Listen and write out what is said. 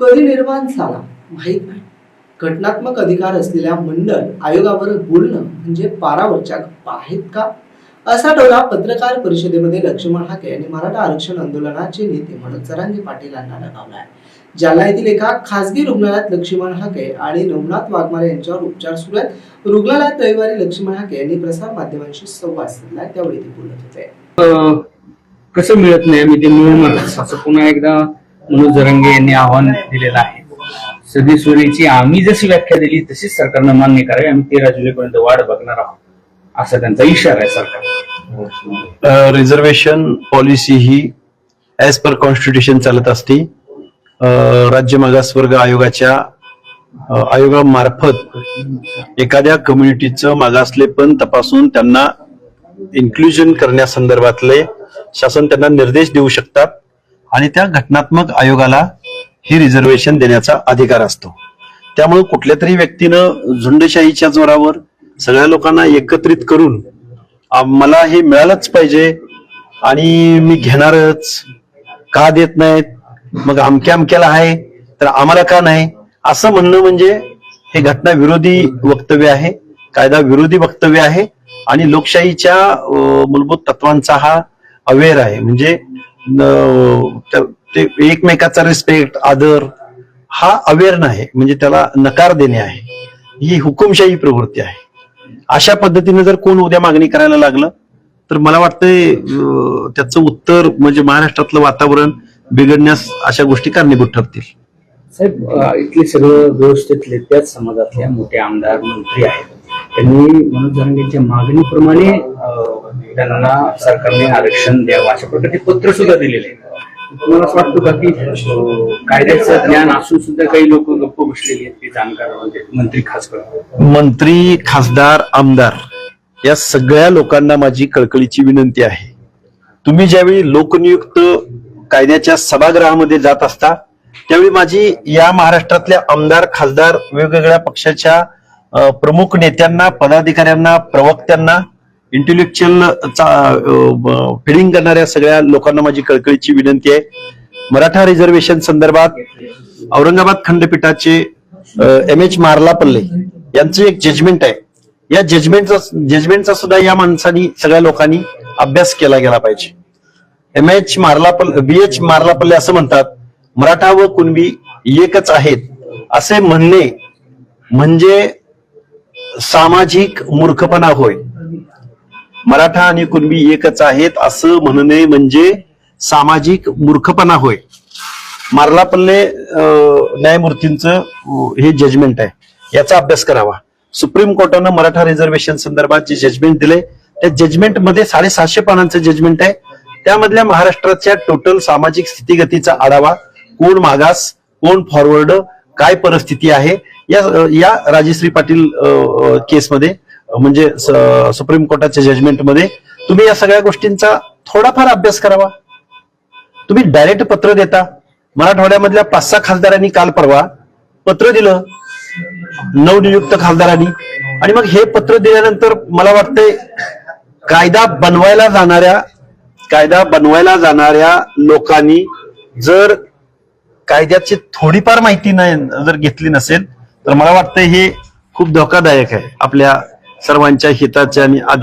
कधी निर्माण झाला. माहीत नाही. घटनात्मक अधिकार असलेल्या मंडळ आयोगावर बोलणं म्हणजे पारावरच्या गप्पा आहेत का? असा टोला पत्रकार परिषदेमध्ये लक्ष्मण हाके यांनी मराठा आरक्षण आंदोलनाचे नेते म्हणत जरांगे पाटील यांना लगावलाय जालना येथील एका खासगी रुग्णालयात लक्ष्मण हाके आणि नवनाथ वाघमारे यांच्यावर उपचार सुरू आहेत. रुग्णालयात रविवारी लक्ष्मण हाके यांनी प्रसार माध्यमांशी संवाद साधला. त्यावेळी ते बोलत होते. कसं मिळत नाही? मी ते मिळून असं पुन्हा एकदा मनोज जरंगे यांनी आव्हान दिलेलं आहे. सदस्यची आम्ही जशी व्याख्या दिली तशीच सरकारनं मान्य करावी. आम्ही तेरा जुलैपर्यंत वाढ बघणार आहोत. असा त्यांचा इशारा आहे सरकार. रिझर्वेशन पॉलिसी ही ॲज पर कॉन्स्टिट्यूशन चालत असते. राज्य मागासवर्ग आयोगाच्या आयोगामार्फत एखाद्या कम्युनिटीचं मागासलेपण तपासून त्यांना इन्क्लुजन करण्यासंदर्भातले शासन त्यांना निर्देश देऊ शकतात. आणि त्या घटनात्मक आयोगाला ही रिझर्वेशन देण्याचा अधिकार असतो. त्यामुळे कुठल्या तरी व्यक्तीनं झुंडशाहीच्या जोरावर सगळ्या लोकांना एकत्रित करून मला हे मिळालंच पाहिजे आणि मी घेणारच. का देत नाहीत? मग अमक्या अमक्याला आहे तर आम्हाला का नाही? असं म्हणणं म्हणजे हे घटना विरोधी वक्तव्य आहे कायदा विरोधी वक्तव्य आहे आणि लोकशाहीच्या मूलभूत तत्वांचा हा अवेअर आहे. म्हणजे ते एकमेकाचा रिस्पेक्ट आदर हा अवेअर आहे. म्हणजे त्याला नकार देणे आहे. ही हुकुमशाही प्रवृत्ती आहे. अशा पद्धतीने जर कोण उद्या मागणी करायला लागलं तर मला वाटतंय त्याचं उत्तर म्हणजे महाराष्ट्रातलं वातावरण बिघडण्यास अशा गोष्टी कारणीभूत ठरतील. साहेब इथले सगळं व्यवस्थेतले त्याच समाजातल्या मोठे आमदार मंत्री आहेत. त्यांनी मनोज जरंगेंच्या मागणीप्रमाणे त्यांना सरकारने आरक्षण द्यावं अशा प्रकारचे पत्र सुद्धा दिलेले आहे तुम्हाला असं वाटतं का की कायद्याचं ज्ञान असून सुद्धा काही लोक गप्प बसलेली आहेत ते जाणकार म्हणजे मंत्री खासदार मंत्री खासदार आमदार या सगळ्या लोकांना माझी कळकळीची विनंती आहे. तुम्ही ज्यावेळी लोकनियुक्त कायद्याच्या सभागृहामध्ये जात असता त्यावेळी माझी या महाराष्ट्रातल्या आमदार खासदार वेगवेगळ्या पक्षाच्या प्रमुख नेत्यांना पदाधिकाऱ्यांना प्रवक्त्यांना इंटेलेक्च्युअल फिडिंग करणाऱ्या सगळ्या लोकांना माझी कळकळीची विनंती आहे. मराठा रिझर्वेशन संदर्भात औरंगाबाद खंडपीठाचे एम एच मार्लापल्ले यांचं एक जजमेंट आहे. या जजमेंटचा जजमेंटचा सुद्धा या माणसांनी सगळ्या लोकांनी अभ्यास केला गेला पाहिजे. M H Marlapalle B H Marlapalle असं म्हणतात मराठा व कुणबी एकच आहेत. असे म्हणणे म्हणजे सामाजिक मूर्खपणा होय. मराठा आणि कुणबी एकच आहेत असं म्हणणे म्हणजे सामाजिक मूर्खपणा होय. मार्लापल्ले अं, न्यायमूर्तींचं हे जजमेंट आहे. याचा अभ्यास करावा. सुप्रीम कोर्टानं मराठा रिझर्वेशन संदर्भात जे जजमेंट दिले त्या जजमेंटमध्ये साडेसातशे पानांचं जजमेंट आहे. त्यामधल्या महाराष्ट्राच्या टोटल सामाजिक स्थितीगतीचा आढावा कोण मागास कोण फॉरवर्ड काय परिस्थिती आहे या या राजश्री पाटील अं, केसमध्ये म्हणजे सुप्रीम कोर्टाच्या जजमेंटमध्ये तुम्ही या सगळ्या गोष्टींचा थोडाफार अभ्यास करावा. तुम्ही डायरेक्ट पत्र देता. मराठवाड्यामधल्या पाच सहा खासदारांनी काल परवा पत्र दिलं. नवनियुक्त खासदारांनी. आणि मग हे पत्र दिल्यानंतर मला वाटतंय कायदा बनवायला जाणाऱ्या कायदा बनवायला जाणाऱ्या लोकांनी जर कायद्याची थोडीफार माहिती नाही जर घेतली नसेल तर मला वाटतं हे खूप धोकादायक आहे आपल्या सर्वांच्या हिताचे आणि